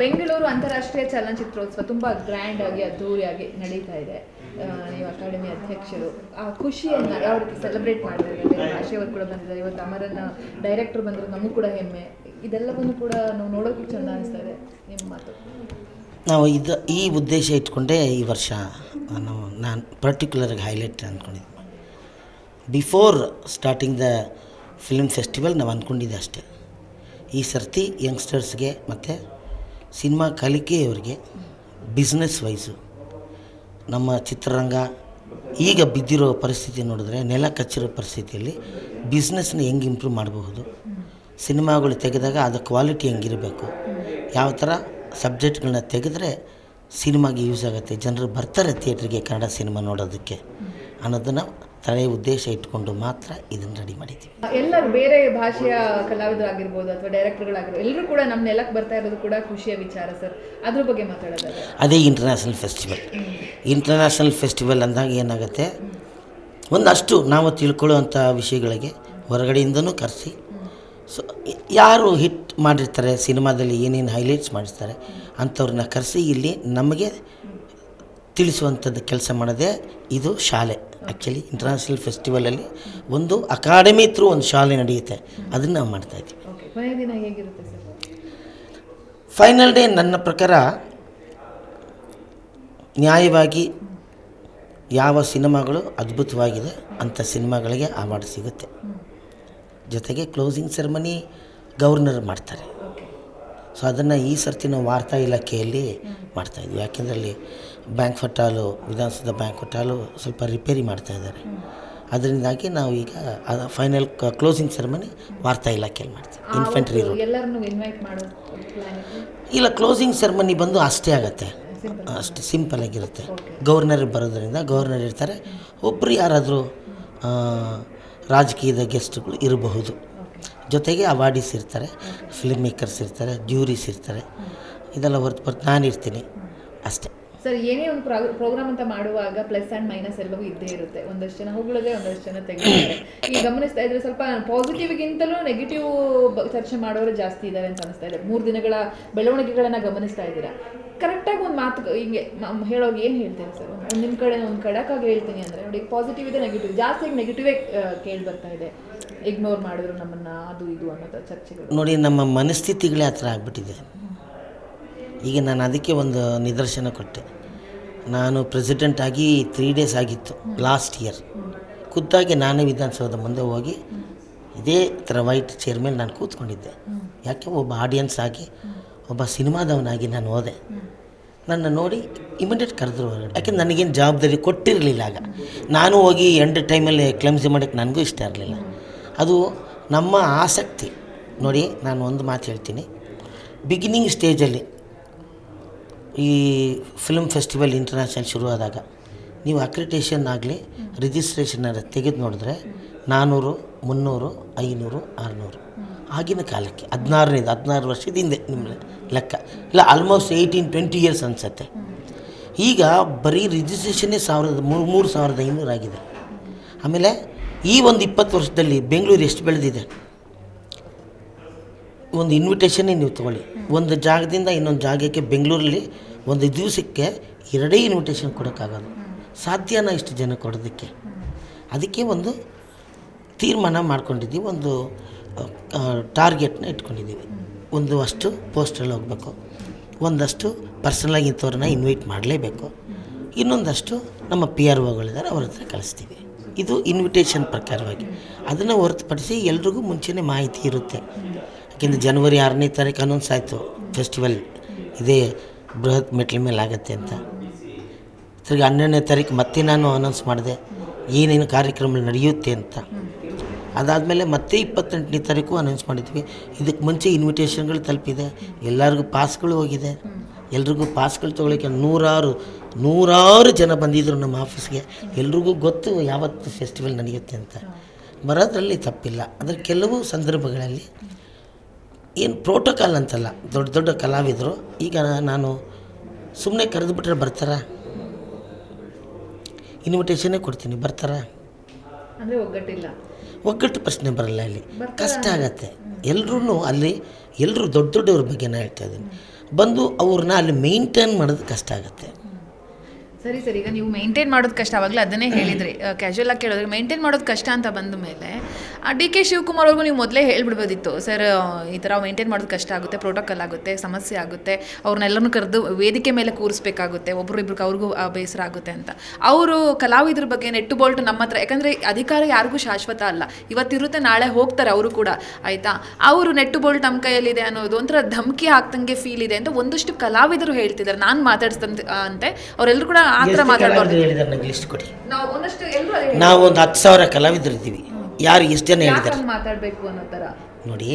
ಬೆಂಗಳೂರು ಅಂತಾರಾಷ್ಟ್ರೀಯ ಚಲನಚಿತ್ರೋತ್ಸವ ತುಂಬ ಗ್ರ್ಯಾಂಡ್ ಆಗಿ ಅದ್ದೂರಿಯಾಗಿ ನಡೀತಾ ಇದೆ. ನೀವು ಅಕಾಡೆಮಿ ಅಧ್ಯಕ್ಷರು. ಆ ಖುಷಿಯನ್ನ ಯಾವ ರೀತಿ ಸೆಲೆಬ್ರೇಟ್ ಮಾಡ್ತಾರೆ ಆಶಯವರು ಕೂಡ ಬಂದಿದ್ದಾರೆ. ಇವತ್ತು ಅಮರನ್ನ ಡೈರೆಕ್ಟರ್ ಬಂದರು, ನಮಗೂ ಕೂಡ ಹೆಮ್ಮೆ. ಇದೆಲ್ಲವನ್ನು ಕೂಡ ನಾವು ನೋಡೋಕ್ಕೂ ಚೆಂದ ಅನಿಸ್ತಾ ಇದೆ. ನಿಮ್ಮ ಮಾತು. ನಾವು ಇದು, ಈ ಉದ್ದೇಶ ಇಟ್ಕೊಂಡೇ ಈ ವರ್ಷ ನಾವು, ನಾನು ಪರ್ಟಿಕ್ಯುಲರ್ಗೆ ಹೈಲೈಟ್ ಅಂದ್ಕೊಂಡಿದ್ದೆ before starting the film festival ನಾವು ಅಂದ್ಕೊಂಡಿದ್ದೆ ಅಷ್ಟೇ. ಈ ಸರ್ತಿ ಯಂಗ್ಸ್ಟರ್ಸ್ಗೆ ಮತ್ತು ಸಿನಿಮಾ ಕಲಿಕೆಯವರಿಗೆ ಬಿಸ್ನೆಸ್ ವೈಸು ನಮ್ಮ ಚಿತ್ರರಂಗ ಈಗ ಬಿದ್ದಿರೋ ಪರಿಸ್ಥಿತಿ ನೋಡಿದ್ರೆ, ನೆಲ ಕಚ್ಚಿರೋ ಪರಿಸ್ಥಿತಿಯಲ್ಲಿ ಬಿಸ್ನೆಸ್ನ ಹೆಂಗೆ ಇಂಪ್ರೂವ್ ಮಾಡಬಹುದು? ಸಿನಿಮಾಗಳು ತೆಗೆದಾಗ ಅದು ಕ್ವಾಲಿಟಿ ಹೆಂಗಿರಬೇಕು ಯಾವ ಥರ ಸಬ್ಜೆಕ್ಟ್ಗಳನ್ನ ತೆಗೆದ್ರೆ ಸಿನಿಮಾಗೆ ಯೂಸ್ ಆಗುತ್ತೆ? ಜನರು ಬರ್ತಾರೆ ಥಿಯೇಟ್ರಿಗೆ ಕನ್ನಡ ಸಿನಿಮಾ ನೋಡೋದಕ್ಕೆ ಅನ್ನೋದನ್ನು ತಲೆ ಉದ್ದೇಶ ಇಟ್ಕೊಂಡು ಮಾತ್ರ ಇದನ್ನು ರೆಡಿ ಮಾಡಿದ್ದೀವಿ. ಎಲ್ಲರೂ ಬೇರೆ ಭಾಷೆಯ ಕಲಾವಿದರಾಗಿರ್ಬೋದು ಅಥವಾ ಡೈರೆಕ್ಟರ್ಗಳಾಗಿರ್ಬೋದು ಎಲ್ಲರೂ ಕೂಡ ನಮ್ಮ ನೆಲಕ್ಕೆ ಬರ್ತಾ ಇರೋದು ಕೂಡ ಖುಷಿಯ ವಿಚಾರ ಸರ್. ಅದ್ರ ಬಗ್ಗೆ ಮಾತಾಡೋದಾದ್ರೆ? ಅದೇ ಇಂಟರ್ನ್ಯಾಷನಲ್ ಫೆಸ್ಟಿವಲ್ ಇಂಟರ್ನ್ಯಾಷನಲ್ ಫೆಸ್ಟಿವಲ್ ಅಂದಾಗ ಏನಾಗುತ್ತೆ? ಒಂದಷ್ಟು ನಾವು ತಿಳ್ಕೊಳ್ಳುವಂಥ ವಿಷಯಗಳಿಗೆ ಹೊರಗಡೆಯಿಂದನೂ ಕರೆಸಿ. ಸೊ ಯಾರು ಹಿಟ್ ಮಾಡಿರ್ತಾರೆ ಸಿನಿಮಾದಲ್ಲಿ ಏನೇನು ಹೈಲೈಟ್ಸ್ ಮಾಡಿರ್ತಾರೆ ಅಂಥವ್ರನ್ನ ಕರೆಸಿ ಇಲ್ಲಿ ನಮಗೆ ತಿಳಿಸುವಂಥದ್ದು ಕೆಲಸ ಮಾಡೋದೇ ಇದು ಶಾಲೆ. ಆ್ಯಕ್ಚುಲಿ ಇಂಟರ್ನ್ಯಾಷನಲ್ ಫೆಸ್ಟಿವಲಲ್ಲಿ ಒಂದು ಅಕಾಡೆಮಿ ಥ್ರೂ ಒಂದು ಶಾಲೆ ನಡೆಯುತ್ತೆ. ಅದನ್ನು ನಾವು ಮಾಡ್ತಾಯಿದ್ದೀವಿ ಹೇಗಿರುತ್ತೆ ಸರ್? ಫೈನಲ್ ಡೇ ನನ್ನ ಪ್ರಕಾರ ನ್ಯಾಯವಾಗಿ ಯಾವ ಸಿನಿಮಾಗಳು ಅದ್ಭುತವಾಗಿದೆ ಅಂಥ ಸಿನಿಮಾಗಳಿಗೆ ಅವಾರ್ಡ್ ಸಿಗುತ್ತೆ. ಜೊತೆಗೆ ಕ್ಲೋಸಿಂಗ್ ಸೆರೆಮನಿ ಗವರ್ನರ್ ಮಾಡ್ತಾರೆ. ಸೊ ಅದನ್ನು ಈ ಸರ್ತಿ ನಾವು ವಾರ್ತಾ ಇಲಾಖೆಯಲ್ಲಿ ಮಾಡ್ತಾಯಿದ್ವಿ ಯಾಕೆಂದರೆ ಅಲ್ಲಿ ಬ್ಯಾಂಕ್ ಹಾಲು ವಿಧಾನಸೌಧ ಬ್ಯಾಂಕ್ ಹಾಲು ಸ್ವಲ್ಪ ರಿಪೇರಿ ಮಾಡ್ತಾ ಇದ್ದಾರೆ. ಅದರಿಂದಾಗಿ ನಾವು ಈಗ ಫೈನಲ್ ಕ್ಲೋಸಿಂಗ್ ಸೆರೆಮನಿ ವಾರ್ತಾ ಇಲಾಖೆಯಲ್ಲಿ ಮಾಡ್ತೀವಿ. ಇನ್ಫೆಂಟ್ರಿ ರೋಡ್ ಇಲ್ಲ ಕ್ಲೋಸಿಂಗ್ ಸೆರೆಮನಿ ಬಂದು ಅಷ್ಟೇ ಆಗುತ್ತೆ. ಅಷ್ಟು ಸಿಂಪಲ್ ಆಗಿರುತ್ತೆ. ಗವರ್ನರ್ ಬರೋದರಿಂದ ಗವರ್ನರ್ ಇರ್ತಾರೆ. ಒಬ್ಬರು ಯಾರಾದರೂ ರಾಜಕೀಯದ ಗೆಸ್ಟ್ಗಳು ಇರಬಹುದು. ಜೊತೆಗೆ ಅವಾರ್ಡಿಸ್ ಇರ್ತಾರೆ ಫಿಲ್ಮ್ ಮೇಕರ್ಸ್ ಇರ್ತಾರೆ ಜ್ಯೂರೀಸ್ ಇರ್ತಾರೆ. ಇದೆಲ್ಲ ಹೊರತು ನಾನು ಇರ್ತೀನಿ. ಅಷ್ಟೇ. ಸರ್, ಏನೇ ಒಂದು ಪ್ರೋಗ್ರಾಮ್ ಅಂತ ಮಾಡುವಾಗ ಪ್ಲಸ್ ಆ್ಯಂಡ್ ಮೈನಸ್ ಎಲ್ಲವೂ ಇದ್ದೇ ಇರುತ್ತೆ. ಒಂದಷ್ಟು ಜನ ಹೊಗಳಿದ್ರೆ ಒಂದಷ್ಟು ಜನ ತೆಗಿತಾರೆ ಈಗ ಗಮನಿಸ್ತಾ ಇದ್ರೆ ಸ್ವಲ್ಪ ಪಾಸಿಟಿವ್ಗಿಂತಲೂ ನೆಗೆಟಿವ್ ಚರ್ಚೆ ಮಾಡೋರು ಜಾಸ್ತಿ ಇದ್ದಾರೆ ಅಂತ ಅನಿಸ್ತಾ ಇದೆ. ಮೂರು ದಿನಗಳ ಬೆಳವಣಿಗೆಗಳನ್ನು ಗಮನಿಸ್ತಾ ಇದ್ದೀರಾ? ಕರೆಕ್ಟಾಗಿ ಒಂದು ಮಾತು ಹಿಂಗೆ ಹೇಳೋಗಿ ಏನು ಹೇಳ್ತೀನಿ ಸರ್? ನಿಮ್ಮ ಕಡೆ ಒಂದು ಕಡಕ್ಕಾಗಿ ಹೇಳ್ತೀನಿ ಅಂದರೆ, ನೋಡಿ ಪಾಸಿಟಿವ್ ಇದೆ ನೆಗೆಟಿವ್ ಜಾಸ್ತಿ ನೆಗೆಟಿವೇ ಕೇಳಿ ಬರ್ತಾ ಇದೆ. ಇಗ್ನೋರ್ ಮಾಡಿದ್ರು ನಮ್ಮನ್ನ ಅದು ಇದು ಅನ್ನೋದು ಚರ್ಚೆಗಳು. ನೋಡಿ, ನಮ್ಮ ಮನಸ್ಥಿತಿಗಳೇ ಹತ್ರ ಆಗ್ಬಿಟ್ಟಿದೆ. ಈಗ ನಾನು ಅದಕ್ಕೆ ಒಂದು ನಿದರ್ಶನ ಕೊಟ್ಟೆ. ನಾನು ಪ್ರೆಸಿಡೆಂಟ್ ಆಗಿ ತ್ರೀ ಡೇಸ್ ಆಗಿತ್ತು ಲಾಸ್ಟ್ ಇಯರ್ ಖುದ್ದಾಗಿ ನಾನೇ ವಿಧಾನಸೌಧ ಮುಂದೆ ಹೋಗಿ ಇದೇ ಥರ ವೈಟ್ ಚೇರ್ ಮೇಲೆ ನಾನು ಕೂತ್ಕೊಂಡಿದ್ದೆ. ಯಾಕೆ? ಒಬ್ಬ ಆಡಿಯನ್ಸ್ ಆಗಿ, ಒಬ್ಬ ಸಿನಿಮಾದವನಾಗಿ ನಾನು ಹೋದೆ. ನನ್ನ ನೋಡಿ ಇಮಿಡಿಯೇಟ್ ಕರೆದ್ರು ಯಾಕೆ? ನನಗೇನು ಜವಾಬ್ದಾರಿ ಕೊಟ್ಟಿರಲಿಲ್ಲ ಆಗ. ನಾನು ಹೋಗಿ ಎಂಡ್ ಟೈಮಲ್ಲಿ ಕ್ಲಮ್ಸಿ ಮಾಡೋಕ್ಕೆ ನನಗೂ ಇಷ್ಟ ಇರಲಿಲ್ಲ. ಅದು ನಮ್ಮ ಆಸಕ್ತಿ. ನೋಡಿ, ನಾನು ಒಂದು ಮಾತು ಹೇಳ್ತೀನಿ. ಬಿಗಿನಿಂಗ್ ಸ್ಟೇಜಲ್ಲಿ ಈ ಫಿಲ್ಮ್ ಫೆಸ್ಟಿವಲ್ ಇಂಟರ್ನ್ಯಾಷನಲ್ ಶುರುವಾದಾಗ ನೀವು ಅಕ್ರಿಟೇಷನ್ ಆಗಲಿ ರಿಜಿಸ್ಟ್ರೇಷನ್ ತೆಗೆದು ನೋಡಿದ್ರೆ ನಾನ್ನೂರು ಮುನ್ನೂರು, ಐನೂರು, ಆರುನೂರು. ಆಗಿನ ಕಾಲಕ್ಕೆ ಹದಿನಾರನೇದು ಹದಿನಾರು ವರ್ಷದ ಹಿಂದೆ ನಿಮ್ಮ ಲೆಕ್ಕ. ಇಲ್ಲ ಆಲ್ಮೋಸ್ಟ್ ಏಯ್ಟೀನ್ ಟ್ವೆಂಟಿ ಇಯರ್ಸ್ ಅನಿಸುತ್ತೆ. ಈಗ ಬರೀ ರಿಜಿಸ್ಟ್ರೇಷನ್ನೇ ಸಾವಿರದ, ಮೂರು ಮೂರು ಸಾವಿರದ ಐನೂರು ಆಗಿದೆ. ಆಮೇಲೆ ಈ ಒಂದು ಇಪ್ಪತ್ತು ವರ್ಷದಲ್ಲಿ ಬೆಂಗಳೂರು ಎಷ್ಟು ಬೆಳೆದಿದೆ? ಒಂದು ಇನ್ವಿಟೇಷನ್ನೇ ನೀವು ತೊಗೊಳ್ಳಿ. ಒಂದು ಜಾಗದಿಂದ ಇನ್ನೊಂದು ಜಾಗಕ್ಕೆ ಬೆಂಗಳೂರಲ್ಲಿ ಒಂದು ದಿವಸಕ್ಕೆ ಎರಡೇ ಇನ್ವಿಟೇಷನ್ ಕೊಡೋಕ್ಕಾಗೋದು ಸಾಧ್ಯನ ಇಷ್ಟು ಜನ ಕೊಡೋದಕ್ಕೆ. ಅದಕ್ಕೆ ಒಂದು ತೀರ್ಮಾನ ಮಾಡ್ಕೊಂಡಿದ್ದೀವಿ. ಒಂದು ಟಾರ್ಗೆಟ್ನ ಇಟ್ಕೊಂಡಿದ್ದೀವಿ. ಒಂದು ಅಷ್ಟು ಪೋಸ್ಟಲ್ಲಿ ಹೋಗಬೇಕು. ಒಂದಷ್ಟು ಪರ್ಸನಲಾಗಿ ಇಂಥವ್ರನ್ನ ಇನ್ವೈಟ್ ಮಾಡಲೇಬೇಕು. ಇನ್ನೊಂದಷ್ಟು ನಮ್ಮ ಪಿ ಆರ್ ಒಗಳಿದ್ದಾರೆ ಅವ್ರ ಹತ್ರ ಕಳಿಸ್ತೀವಿ. ಇದು ಇನ್ವಿಟೇಷನ್ ಪ್ರಕಾರವಾಗಿ. ಅದನ್ನು ಹೊರತುಪಡಿಸಿ ಎಲ್ರಿಗೂ ಮುಂಚೆನೇ ಮಾಹಿತಿ ಇರುತ್ತೆ. ಯಾಕೆಂದರೆ ಜನವರಿ ಆರನೇ ತಾರೀಕು ಅನೌನ್ಸ್ ಆಯಿತು. ಫೆಸ್ಟಿವಲ್ ಇದೇ, ಬೃಹತ್ ಮೆಟ್ಲ ಮೇಲೆ ಆಗುತ್ತೆ ಅಂತ. ತಿರ್ಗಿ ಹನ್ನೆರಡನೇ ತಾರೀಕು ಮತ್ತೆ ನಾನು ಅನೌನ್ಸ್ ಮಾಡಿದೆ. ಏನೇನು ಕಾರ್ಯಕ್ರಮ ನಡೆಯುತ್ತೆ ಅಂತ. ಅದಾದಮೇಲೆ ಮತ್ತೆ ಇಪ್ಪತ್ತೆಂಟನೇ ತಾರೀಕು ಅನೌನ್ಸ್ ಮಾಡಿದ್ವಿ. ಇದಕ್ಕೆ ಮುಂಚೆ ಇನ್ವಿಟೇಷನ್ಗಳು ತಲುಪಿದೆ. ಎಲ್ಲರಿಗೂ ಪಾಸ್ಗಳು ಹೋಗಿದೆ. ಎಲ್ರಿಗೂ ಪಾಸ್ಗಳು ತೊಗೊಳಕ್ಕೆ ನೂರಾರು ನೂರಾರು ಜನ ಬಂದಿದ್ದರು ನಮ್ಮ ಆಫೀಸ್ಗೆ. ಎಲ್ರಿಗೂ ಗೊತ್ತು ಯಾವತ್ತು ಫೆಸ್ಟಿವಲ್ ನಡೆಯುತ್ತೆ ಅಂತ. ಬರೋದ್ರಲ್ಲಿ ತಪ್ಪಿಲ್ಲ. ಆದರೆ ಕೆಲವು ಸಂದರ್ಭಗಳಲ್ಲಿ ಏನು ಪ್ರೋಟೋಕಾಲ್ ಅಂತಲ್ಲ ದೊಡ್ಡ ದೊಡ್ಡ ಕಲಾವಿದರು. ಈಗ ನಾನು ಸುಮ್ಮನೆ ಕರೆದುಬಿಟ್ರೆ ಬರ್ತಾರಾ? ಇನ್ವಿಟೇಷನ್ನೇ ಕೊಡ್ತೀನಿ. ಬರ್ತಾರಾ? ಒಗ್ಗಟ್ಟು ಪ್ರಶ್ನೆ ಬರಲ್ಲ ಇಲ್ಲಿ. ಕಷ್ಟ ಆಗತ್ತೆ. ಎಲ್ಲರೂ ಅಲ್ಲಿ ಎಲ್ಲರೂ ದೊಡ್ಡ ದೊಡ್ಡವ್ರ ಬಗ್ಗೆ ನಾನು ಹೇಳ್ತಾ ಇದ್ದೀನಿ. ಬಂದು ಅವ್ರನ್ನ ಅಲ್ಲಿ ಮೇಂಟೈನ್ ಮಾಡೋದು ಕಷ್ಟ ಆಗುತ್ತೆ. ಸರಿ ಸರಿ. ಈಗ ನೀವು ಮೇಂಟೈನ್ ಮಾಡೋದು ಕಷ್ಟ. ಅವಾಗಲೇ ಅದನ್ನೇ ಹೇಳಿದ್ರಿ. ಕ್ಯಾಶುವಲ್ ಆಗಿ ಕೇಳಿದ್ರೆ ಮೇಂಟೈನ್ ಮಾಡೋದು ಕಷ್ಟ ಅಂತ ಬಂದ ಮೇಲೆ ಡಿ ಕೆ ಶಿವಕುಮಾರ್ ಅವ್ರಿಗೂ ನೀವು ಮೊದಲೇ ಹೇಳ್ಬಿಡ್ಬೋದಿತ್ತು. ಸರ್ ಈ ಥರ ಮೇಂಟೈನ್ ಮಾಡೋದು ಕಷ್ಟ ಆಗುತ್ತೆ ಪ್ರೋಟೋಕಾಲ್ ಆಗುತ್ತೆ ಸಮಸ್ಯೆ ಆಗುತ್ತೆ ಅವ್ರನ್ನೆಲ್ಲರೂ ಕರೆದು ವೇದಿಕೆ ಮೇಲೆ ಕೂರಿಸ್ಬೇಕಾಗುತ್ತೆ ಒಬ್ರು ಇಬ್ರಿಗೆ ಅವ್ರಿಗೂ ಬೇಸರ ಆಗುತ್ತೆ ಅಂತ. ಅವರು ಕಲಾವಿದ್ರ ಬಗ್ಗೆ ನೆಟ್ಟು ಬೋಲ್ಟ್ ನಮ್ಮ ಹತ್ರ ಯಾಕಂದರೆ ಅಧಿಕಾರ ಯಾರಿಗೂ ಶಾಶ್ವತ ಅಲ್ಲ. ಇವತ್ತಿರುತ್ತೆ ನಾಳೆ ಹೋಗ್ತಾರೆ ಅವರು ಕೂಡ ಆಯಿತಾ? ಅವರು ನೆಟ್ಟು ಬೋಲ್ಟ್ ನಮ್ಮ ಕೈಯಲ್ಲಿದೆ ಅನ್ನೋದು ಒಂಥರ ಧಮಕಿ ಹಾಕ್ದಂಗೆ ಫೀಲ್ ಇದೆ ಅಂತ ಒಂದಷ್ಟು ಕಲಾವಿದರು ಹೇಳ್ತಿದ್ದಾರೆ. ನಾನು ಮಾತಾಡ್ಸ್ತಂತೆ ಅಂತೆ. ಅವರೆಲ್ಲರೂ ಕೂಡ ಆ ಥರ ಮಾತಾಡ್ತಾರೆ ನಾವು ಒಂದಷ್ಟು ಎಲ್ಲರೂ ನಾವು ಒಂದು ಹತ್ತು ಸಾವಿರ ಕಲಾವಿದರು ಇದ್ದೀವಿ ಯಾರು ಎಷ್ಟು ಜನ ಹೇಳಿದ್ದಾರೆ? ಮಾತಾಡಬೇಕು ಅನ್ನೋ ಥರ ನೋಡಿ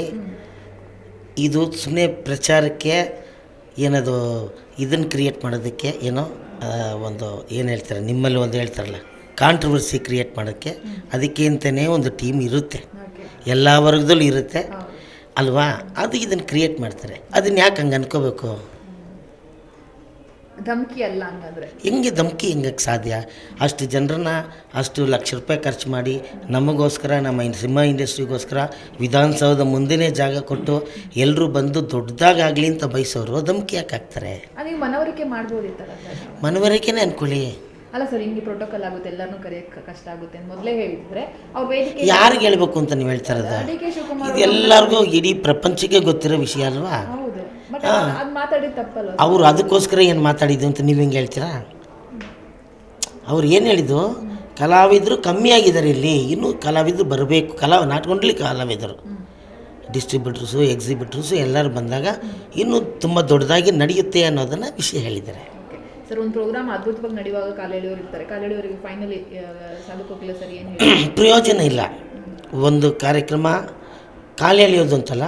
ಇದು ಸುಮ್ಮನೆ ಪ್ರಚಾರಕ್ಕೆ ಏನದು ಇದನ್ನು ಕ್ರಿಯೇಟ್ ಮಾಡೋದಕ್ಕೆ ಏನೋ ಒಂದು ಏನು ಹೇಳ್ತಾರೆ ನಿಮ್ಮಲ್ಲಿ ಒಂದು ಹೇಳ್ತಾರಲ್ಲ ಕಾಂಟ್ರವರ್ಸಿ ಕ್ರಿಯೇಟ್ ಮಾಡೋಕ್ಕೆ ಅದಕ್ಕೆ ಅಂತಲೇ ಒಂದು ಟೀಮ್ ಇರುತ್ತೆ. ಎಲ್ಲ ವರ್ಗದಲ್ಲೂ ಇರುತ್ತೆ. ಅಲ್ವಾ? ಅದು ಇದನ್ನು ಕ್ರಿಯೇಟ್ ಮಾಡ್ತಾರೆ. ಅದನ್ನು ಯಾಕೆ ಹಂಗೆ ಅನ್ಕೋಬೇಕು? ಧಮಕಿ ಅಲ್ಲ ಹಂಗಂದ್ರೆ. ಹೆಂಗೆ ಧಮಕಿ ಹೆಂಗಕ್ಕೆ ಸಾಧ್ಯ? ಅಷ್ಟು ಜನರನ್ನ ಅಷ್ಟು ಲಕ್ಷ ರೂಪಾಯಿ ಖರ್ಚು ಮಾಡಿ ನಮಗೋಸ್ಕರ ನಮ್ಮ ಸಿನಿಮಾ ಇಂಡಸ್ಟ್ರಿಗೋಸ್ಕರ ವಿಧಾನಸೌಧ ಮುಂದೆನೇ ಜಾಗ ಕೊಟ್ಟು ಎಲ್ಲರೂ ಬಂದು ದೊಡ್ಡದಾಗಲಿ ಅಂತ ಬಯಸೋರು ಧಮಕಿ ಯಾಕೆ ಹಾಕ್ತಾರೆ? ನೀವು ಮನವರಿಕೆ ಮಾಡ್ಬೋದಿತ್ತಲ್ಲ ಮನವರಿಕೆನೇ ಅನ್ಕೊಳ್ಳಿ. ಅಲ್ಲ ಸರ್ ಹಿಂಗೆ ಪ್ರೋಟೋಕಾಲ್ ಆಗುತ್ತೆ ಎಲ್ಲರನ್ನೂ ಕರೆಯಕ್ಕೆ ಕಷ್ಟ ಆಗುತ್ತೆ ಅಂತ ಮೊದಲೇ ಹೇಳಿದ್ರೆ ಅವ್ರ ವೇದಿಕೆ ಯಾರಿಗೆ ಹೇಳ್ಬೇಕು ಅಂತ ನೀವು ಹೇಳ್ತಾ ಇರೋದು? ಡಿ ಕೆ ಶಿವಕುಮಾರ್ ಎಲ್ಲರಿಗೂ ಇಡೀ ಪ್ರಪಂಚಕ್ಕೆ ಗೊತ್ತಿರೋ ವಿಷಯ ಅಲ್ವಾ? ಹೌದು. ಅವರು ಅದಕ್ಕೋಸ್ಕರ ಏನು ಮಾತಾಡಿದ್ದು ಅಂತ ನೀವು ಹೆಂಗೆ ಹೇಳ್ತೀರಾ? ಅವ್ರು ಏನು ಹೇಳಿದ್ದು? ಕಲಾವಿದರು ಕಮ್ಮಿ ಆಗಿದ್ದಾರೆ ಇಲ್ಲಿ. ಇನ್ನೂ ಕಲಾವಿದರು ಬರಬೇಕು. ಕಲಾ ನಾಟ್ಕೊಂಡ್ಲಿ ಕಲಾವಿದರು. ಡಿಸ್ಟ್ರಿಬ್ಯೂಟರ್ಸು ಎಕ್ಸಿಬಿಟ್ರಸು ಎಲ್ಲರೂ ಬಂದಾಗ ಇನ್ನೂ ತುಂಬ ದೊಡ್ಡದಾಗಿ ನಡೆಯುತ್ತೆ ಅನ್ನೋದನ್ನು ವಿಷಯ ಹೇಳಿದ್ದಾರೆ. ಸರ್ ಒಂದು ಪ್ರೋಗ್ರಾಮ್ ಅದ್ಭುತವಾಗಿ ನಡೆಯುವಾಗ ಕಾಲೆಳೆಯೋರು ಇರ್ತಾರೆ. ಕಾಲೆಳೆಯೋರಿಗೆ ಫೈನಲಿ ಸರ್ ಏನು ಪ್ರಯೋಜನ ಇಲ್ಲ. ಒಂದು ಕಾರ್ಯಕ್ರಮ ಕಾಲೆಳೆಯೋದು ಅಂತಲ್ಲ.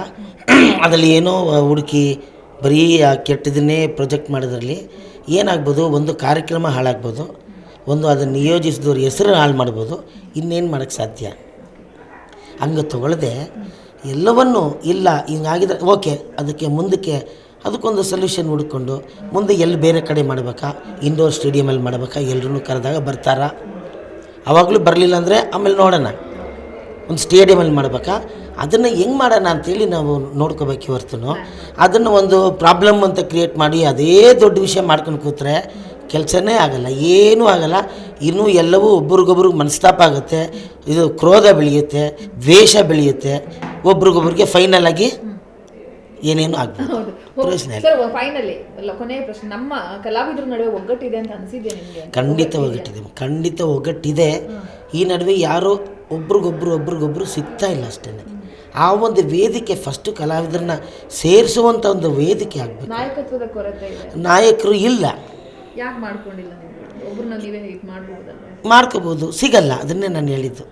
ಅದರಲ್ಲಿ ಏನೋ ಹುಡುಕಿ ಬರೀ ಆ ಕೆಟ್ಟದನ್ನೇ ಪ್ರೊಜೆಕ್ಟ್ ಮಾಡೋದ್ರಲ್ಲಿ ಏನಾಗ್ಬೋದು, ಒಂದು ಕಾರ್ಯಕ್ರಮ ಹಾಳಾಗ್ಬೋದು, ಒಂದು ಅದನ್ನು ನಿಯೋಜಿಸಿದವ್ರ ಹೆಸರು ಹಾಳು ಮಾಡ್ಬೋದು, ಇನ್ನೇನು ಮಾಡೋಕ್ಕೆ ಸಾಧ್ಯ? ಹಂಗೆ ತಗೊಳ್ಳದೆ ಎಲ್ಲವನ್ನು ಇಲ್ಲ, ಹಿಂಗಾಗಿದ್ರೆ ಓಕೆ, ಅದಕ್ಕೆ ಮುಂದಕ್ಕೆ ಅದಕ್ಕೊಂದು ಸೊಲ್ಯೂಷನ್ ಹುಡ್ಕೊಂಡು ಮುಂದೆ ಎಲ್ಲಿ ಬೇರೆ ಕಡೆ ಮಾಡಬೇಕಾ? ಇಂಡೋರ್ ಸ್ಟೇಡಿಯಮಲ್ಲಿ ಮಾಡಬೇಕಾ? ಎಲ್ಲರೂ ಕರೆದಾಗ ಬರ್ತಾರಾ? ಆವಾಗಲೂ ಬರಲಿಲ್ಲ ಅಂದರೆ ಆಮೇಲೆ ನೋಡೋಣ. ಒಂದು ಸ್ಟೇಡಿಯಮಲ್ಲಿ ಮಾಡ್ಬೇಕಾ? ಅದನ್ನು ಹೆಂಗೆ ಮಾಡೋಣ ಅಂತೇಳಿ ನಾವು ನೋಡ್ಕೋಬೇಕು ಹೊರ್ತು ಅದನ್ನು ಒಂದು ಪ್ರಾಬ್ಲಮ್ ಅಂತ ಕ್ರಿಯೇಟ್ ಮಾಡಿ ಅದೇ ದೊಡ್ಡ ವಿಷಯ ಮಾಡ್ಕೊಂಡು ಕೂತ್ರೆ ಕೆಲಸನೇ ಆಗಲ್ಲ ಏನೂ ಆಗಲ್ಲ. ಇನ್ನೂ ಎಲ್ಲವೂ ಒಬ್ರಿಗೊಬ್ರಿಗೆ ಮನಸ್ತಾಪ ಆಗುತ್ತೆ ಇದು ಕ್ರೋಧ ಬೆಳೆಯುತ್ತೆ ದ್ವೇಷ ಬೆಳೆಯುತ್ತೆ. ಒಬ್ರಿಗೊಬ್ರಿಗೆ ಫೈನಲ್ ಆಗಿ ಏನೇನು ಆಗ್ಬೋದು. ಹೌದು. ಪ್ರಶ್ನೆ ಸರ್ ಫೈನಲಿ ಕೊನೆಯ ಪ್ರಶ್ನೆ. ನಮ್ಮ ಕಲಾವಿದರ ನಡುವೆ ಒಗ್ಗಟ್ಟಿದೆ ಅಂತ ಅನಿಸಿದೆ ನಿಮಗೆ? ಖಂಡಿತ ಒಗ್ಗಟ್ಟಿದೆ. ಖಂಡಿತ ಒಗ್ಗಟ್ಟಿದೆ. ಈ ನಡುವೆ ಯಾರು ಒಬ್ರಿಗೊಬ್ರು ಒಬ್ರಿಗೊಬ್ರು ಸಿಗ್ತಾ ಇಲ್ಲ ಅಷ್ಟೇ ಆ ಒಂದು ವೇದಿಕೆ ಫಸ್ಟು ಕಲಾವಿದರನ್ನ ಸೇರಿಸುವಂಥ ಒಂದು ವೇದಿಕೆ ಆಗಬೇಕು. ನಾಯಕತ್ವದ ಕೊರತೆ ನಾಯಕರು ಇಲ್ಲ. ಯಾಕೆ ಮಾಡ್ಕೊಂಡಿಲ್ಲ ಇದು ಮಾಡ್ಕೋಬೋದು. ಸಿಗಲ್ಲ. ಅದನ್ನೇ ನಾನು ಹೇಳಿದ್ದು.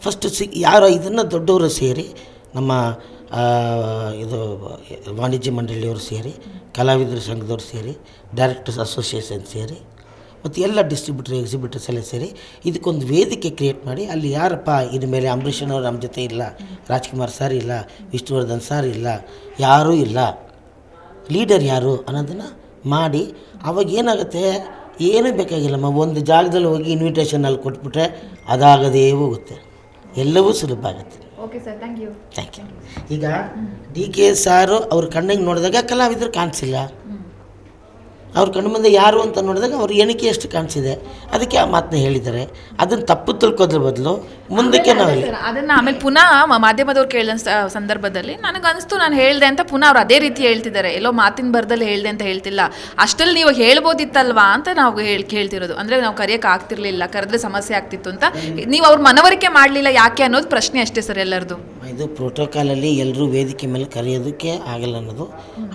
ಫಸ್ಟು ಸಿ ಯಾರೋ ಇದನ್ನು ದೊಡ್ಡವರು ಸೇರಿ ನಮ್ಮ ಇದು ವಾಣಿಜ್ಯ ಮಂಡಳಿಯವರು ಸೇರಿ ಕಲಾವಿದರ ಸಂಘದವ್ರು ಸೇರಿ ಡೈರೆಕ್ಟರ್ಸ್ ಅಸೋಸಿಯೇಷನ್ ಸೇರಿ ಮತ್ತು ಎಲ್ಲ ಡಿಸ್ಟ್ರಿಬ್ಯೂಟರ್ ಎಕ್ಸಿಬ್ಯೂಟರ್ಸ್ ಎಲ್ಲ ಸೇರಿ ಇದಕ್ಕೊಂದು ವೇದಿಕೆ ಕ್ರಿಯೇಟ್ ಮಾಡಿ ಅಲ್ಲಿ ಯಾರಪ್ಪ ಇದ್ರ ಮೇಲೆ ಅಂಬರೀಷನವ್ರು ನಮ್ಮ ಜೊತೆ ಇಲ್ಲ ರಾಜ್ಕುಮಾರ್ ಸರ್ ಇಲ್ಲ ವಿಷ್ಣುವರ್ಧನ್ ಸರ್ ಇಲ್ಲ ಯಾರೂ ಇಲ್ಲ ಲೀಡರ್ ಯಾರು ಅನ್ನೋದನ್ನು ಮಾಡಿ ಅವಾಗ ಏನಾಗುತ್ತೆ ಏನೂ ಬೇಕಾಗಿಲ್ಲಮ್ಮ ಒಂದು ಜಾಗದಲ್ಲಿ ಹೋಗಿ ಇನ್ವಿಟೇಷನ್ ಅಲ್ಲಿ ಕೊಟ್ಬಿಟ್ರೆ ಅದಾಗದೇ ಹೋಗುತ್ತೆ. ಎಲ್ಲವೂ ಸುಲಭ ಆಗುತ್ತೆ. Okay sir thank you thank you ಈಗ ಡಿ ಕೆ ಸಾರು ಅವ್ರ ಕಣ್ಣಿಗೆ ನೋಡಿದಾಗ ಕಲಾವಿದರು ಕಾಣಿಸಿಲ್ಲ. ಅವ್ರ ಕಣ್ಣು ಮುಂದೆ ಯಾರು ಅಂತ ನೋಡಿದಾಗ ಅವ್ರ ಎಣಿಕೆ ಎಷ್ಟು ಕಾಣಿಸಿದೆ. ಅದಕ್ಕೆ ಆ ಮಾತನ್ನ ಹೇಳಿದ್ದಾರೆ. ಅದನ್ನು ತಪ್ಪು ತಿಳ್ಕೋದ್ರ ಬದಲು ಮುಂದಕ್ಕೆ ನಾವು ಅದನ್ನು ಆಮೇಲೆ ಪುನಃ ಮಾಧ್ಯಮದವ್ರು ಕೇಳಿದ ಸಂದರ್ಭದಲ್ಲಿ ನನಗೆ ಅನಿಸ್ತು ನಾನು ಹೇಳ್ದೆ ಅಂತ ಪುನಃ ಅವ್ರು ಅದೇ ರೀತಿ ಹೇಳ್ತಿದ್ದಾರೆ. ಎಲ್ಲೋ ಮಾತಿನ ಬರದಲ್ಲಿ ಹೇಳ್ದೆ ಅಂತ ಹೇಳ್ತಿಲ್ಲ. ಅಷ್ಟಲ್ಲಿ ನೀವು ಹೇಳ್ಬೋದಿತ್ತಲ್ವಾ ಅಂತ ನಾವು ಹೇಳಿ ಕೇಳ್ತಿರೋದು. ಅಂದರೆ ನಾವು ಕರೆಯೋಕೆ ಆಗ್ತಿರ್ಲಿಲ್ಲ ಕರೆದ್ರೆ ಸಮಸ್ಯೆ ಆಗ್ತಿತ್ತು ಅಂತ. ನೀವು ಅವ್ರ ಮನವರಿಕೆ ಮಾಡಲಿಲ್ಲ ಯಾಕೆ ಅನ್ನೋದು ಪ್ರಶ್ನೆ ಅಷ್ಟೇ ಸರ್ ಎಲ್ಲರದು. ಇದು ಪ್ರೋಟೋಕಾಲಲ್ಲಿ ಎಲ್ಲರೂ ವೇದಿಕೆ ಮೇಲೆ ಕರೆಯೋದಕ್ಕೆ ಆಗಲ್ಲ ಅನ್ನೋದು.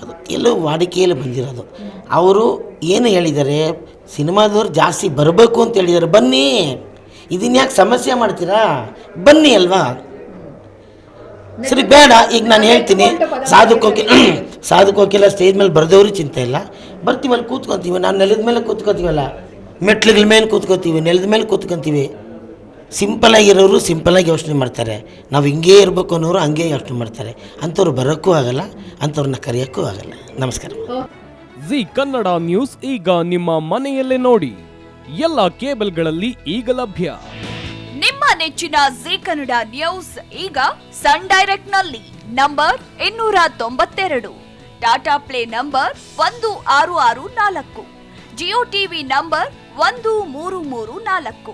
ಅದು ಎಲ್ಲೋ ವಾಡಿಕೆಯಲ್ಲಿ ಬಂದಿರೋದು. ಅವರು ಏನು ಹೇಳಿದ್ದಾರೆ? ಸಿನಿಮಾದವ್ರು ಜಾಸ್ತಿ ಬರಬೇಕು ಅಂತ ಹೇಳಿದ್ದಾರೆ. ಬನ್ನಿ. ಇದನ್ನ ಯಾಕೆ ಸಮಸ್ಯೆ ಮಾಡ್ತೀರಾ? ಬನ್ನಿ ಅಲ್ವಾ? ಸರಿ, ಬೇಡ. ಈಗ ನಾನು ಹೇಳ್ತೀನಿ. ಸಾಧು ಕೋಕಿ ಸಾಧು ಕೋಕಿಲ ಸ್ಟೇಜ್ ಮೇಲೆ ಬರೆದವರು ಚಿಂತೆ ಇಲ್ಲ. ಬರ್ತೀವಲ್ಲ, ಕೂತ್ಕೊತೀವಿ. ನಾನು ನೆಲದ ಮೇಲೆ ಕೂತ್ಕೋತೀವಲ್ಲ? ಮೆಟ್ಲುಗಳ ಮೇಲೆ ಕೂತ್ಕೋತೀವಿ, ನೆಲದ ಮೇಲೆ ಕೂತ್ಕೊತೀವಿ. ಸಿಂಪಲಾಗಿರೋರು ಸಿಂಪಲಾಗಿ ಯೋಚನೆ ಮಾಡ್ತಾರೆ. ನಾವು ಹಿಂಗೇ ಇರಬೇಕು ಅನ್ನೋರು ಹಂಗೆ ಯೋಚನೆ ಮಾಡ್ತಾರೆ. ಅಂಥವ್ರು ಬರೋಕ್ಕೂ ಆಗಲ್ಲ ಅಂಥವ್ರನ್ನ ಕರೆಯೋಕ್ಕೂ ಆಗಲ್ಲ. ನಮಸ್ಕಾರ. ಜಿ ಕನ್ನಡ ನ್ಯೂಸ್ ಈಗ ನಿಮ್ಮ ಮನೆಯಲ್ಲೇ ನೋಡಿ. ಎಲ್ಲ ಕೇಬಲ್ಗಳಲ್ಲಿ ಈಗ ಲಭ್ಯ. ನಿಮ್ಮ ನೆಚ್ಚಿನ ಜಿ ಕನ್ನಡ ನ್ಯೂಸ್ ಈಗ ಸನ್ ಡೈರೆಕ್ಟ್ನಲ್ಲಿ ನಂಬರ್ ಇನ್ನೂರ ತೊಂಬತ್ತೆರಡು ಟಾಟಾ ಪ್ಲೇ ನಂಬರ್ ಒಂದು ಆರು ಆರು ನಾಲ್ಕು ಜಿಯೋ ಟಿವಿ ನಂಬರ್ ಒಂದು ಮೂರು ಮೂರು ನಾಲ್ಕು.